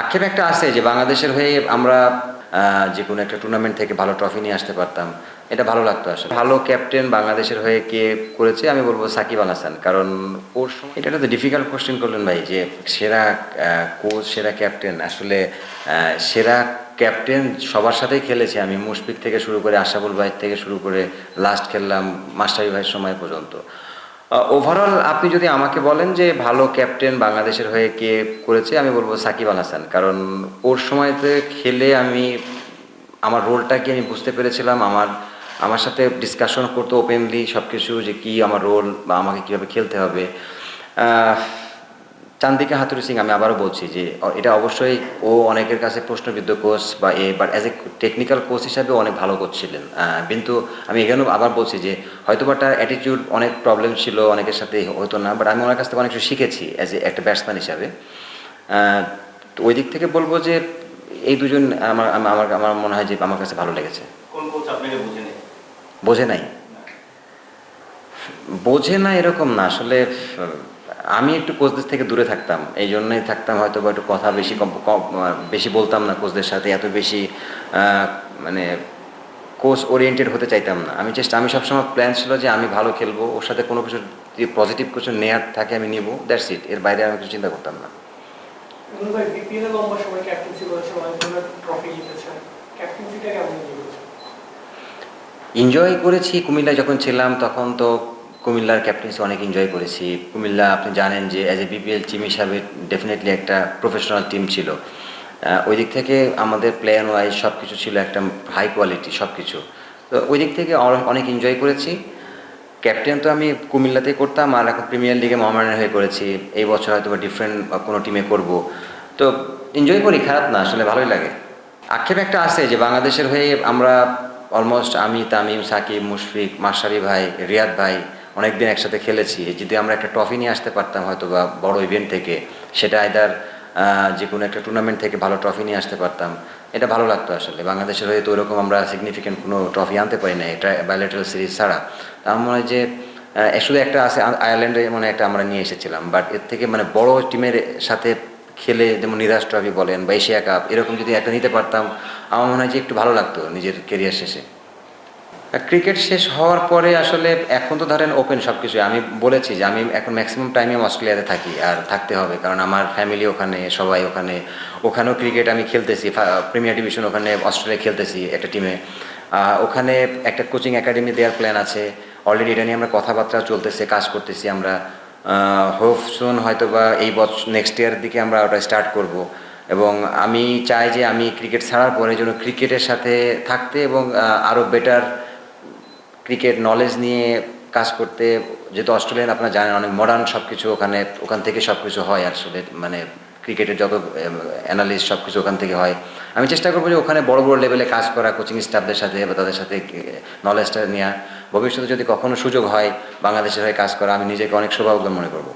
আক্ষেপ একটা আছে যে বাংলাদেশের হয়ে আমরা যে কোনো একটা টুর্নামেন্ট থেকে ভালো ট্রফি নিয়ে আসতে পারতাম। এটা ভালো লাগতো আসলে। ভালো ক্যাপ্টেন বাংলাদেশের হয়ে কে করেছে আমি বলব সাকিব আল হাসান। কারণ ওর সময় এটা তো ডিফিকাল্ট কোশ্চেন করলেন ভাই, যে সেরা কোচ সেরা ক্যাপ্টেন আসলে সেরা ক্যাপ্টেন সবার সাথেই খেলেছে। আমি মুশফিক থেকে শুরু করে আশাফুল ভাই থেকে শুরু করে লাস্ট খেললাম মাস্টারি ভাইয়ের সময় পর্যন্ত। ওভারঅল আপনি যদি আমাকে বলেন যে ভালো ক্যাপ্টেন বাংলাদেশের হয়ে কে করেছে, আমি বলব সাকিব আল হাসান। কারণ ওর সময়তে খেলে আমি, আমার রোলটা কি আমি বুঝতে পেরেছিলাম, আমার আমার সাথে ডিসকাশন করতো ওপেনলি সব কিছু যে কি আমার রোল বা আমাকে কীভাবে খেলতে হবে। চান্দিকা হাতুরি সিং আমি আবারও বলছি যে এটা অবশ্যই ও অনেকের কাছে প্রশ্নবিদ্ধ কোচ বা a but as a technical coach হিসাবে অনেক ভালো কোচ ছিলেন। কিন্তু আমি এখানেও আবার বলছি যে হয়তো বা তার অ্যাটিটিউড অনেক প্রবলেম ছিল অনেকের সাথে হতো না বাট আমি ওনার কাছ থেকে অনেক কিছু শিখেছি অ্যাজ এ একটা ব্যাটসম্যান হিসাবে। ওই দিক থেকে বলব যে এই দুজন আমার আমার আমার- মনে হয় যে আমার কাছে ভালো লেগেছে। বুঝে নেই। বোঝে না এরকম না আসলে আমি একটু কোচদের থেকে দূরে থাকতাম এই জন্যই থাকতাম হয়তো বা একটু কথা বেশি কম বেশি বলতাম না কোচদের সাথে এত বেশি মানে কোচ ওরিয়েন্টেড হতে চাইতাম না। আমি চেষ্টা আমি সবসময় প্ল্যান ছিল যে আমি ভালো খেলব ওর সাথে কোনো কিছু যদি পজিটিভ কিছু নেয়ার থাকে আমি নিব দ্যাটস ইট এর বাইরে আমি কিছু চিন্তা করতাম না। এনজয় করেছি কুমিল্লায় যখন ছিলাম তখন তো কুমিল্লার ক্যাপ্টেন্সি অনেক এনজয় করেছি। কুমিল্লা, আপনি জানেন যে অ্যাজ এ বিপিএল টিম হিসাবে ডেফিনেটলি একটা প্রফেশনাল টিম ছিল। ওই দিক থেকে আমাদের প্লেয়ার ওয়াইজ সব কিছু ছিল একটা হাই কোয়ালিটি সব কিছু তো ওই দিক থেকে অনেক এনজয় করেছি। ক্যাপ্টেন তো আমি কুমিল্লাতেই করতাম আর এখন প্রিমিয়ার লিগে মহামারানের হয়ে করেছি। এই বছর হয়তো বা ডিফারেন্ট কোনো টিমে করব। তো এনজয় করি, খারাপ না, আসলে ভালোই লাগে। আক্ষেপ একটা আছে যে বাংলাদেশের হয়ে আমরা অলমোস্ট আমি, তামিম, সাকিব, মুশফিক মার্শারি ভাই, রিয়াদ ভাই অনেকদিন একসাথে খেলেছি। যদি আমরা একটা ট্রফি নিয়ে আসতে পারতাম হয়তো বা বড় ইভেন্ট থেকে, সেটা আইদার যে কোনো একটা টুর্নামেন্ট থেকে ভালো ট্রফি নিয়ে আসতে পারতাম। এটা ভালো লাগতো আসলে। বাংলাদেশের হয়ে তো ওরকম আমরা সিগনিফিকেন্ট কোনো ট্রফি আনতে পারি না এটা বাইলেটারাল সিরিজ ছাড়া। তা আমার মনে হয় যে শুধু একটা আছে আয়ারল্যান্ডে মনে একটা আমরা নিয়ে এসেছিলাম। বাট এর থেকে মানে বড় টিমের সাথে খেলে যেমন নিরাজ ট্রফি বলেন বা এশিয়া কাপ এরকম যদি একটা নিতে পারতাম, আমার মনে হয় যে একটু ভালো লাগতো নিজের কেরিয়ার শেষে। ক্রিকেট শেষ হওয়ার পরে আসলে এখন তো ধরেন ওপেন সব কিছু আমি বলেছি যে আমি এখন ম্যাক্সিমাম টাইমে অস্ট্রেলিয়াতে থাকি আর থাকতে হবে, কারণ আমার ফ্যামিলি ওখানে, সবাই ওখানে। ওখানেও ক্রিকেট আমি খেলতেছি প্রিমিয়ার ডিভিশন ওখানে অস্ট্রেলিয়া খেলতেছি একটা টিমে ওখানে একটা কোচিং একাডেমি দেওয়ার প্ল্যান আছে। অলরেডি এটা নিয়ে আমরা কথাবার্তা চলতেছে, কাজ করতেছি আমরা। হোপ সুন হয়তো বা এই বছর নেক্সট ইয়ারের দিকে আমরা ওটা স্টার্ট করব। এবং আমি চাই যে আমি ক্রিকেট ছাড়ার পরে যেন ক্রিকেটের সাথে থাকতে এবং আরও বেটার ক্রিকেট নলেজ নিয়ে কাজ করতে, যেহেতু অস্ট্রেলিয়ান আপনারা জানেন, অনেক মডার্ন সব কিছু ওখানে, ওখান থেকে সব কিছু হয় আসলে মানে ক্রিকেটের যত অ্যানালিস্ট সব কিছু ওখান থেকে হয়। আমি চেষ্টা করব যে ওখানে বড় বড় লেভেলে কাজ করা কোচিং স্টাফদের সাথে বা তাদের সাথে নলেজটা নেওয়া ভবিষ্যতে যদি কখনো সুযোগ হয় বাংলাদেশের হয়ে কাজ করা, আমি নিজেকে অনেক সৌভাগ্য মনে করব।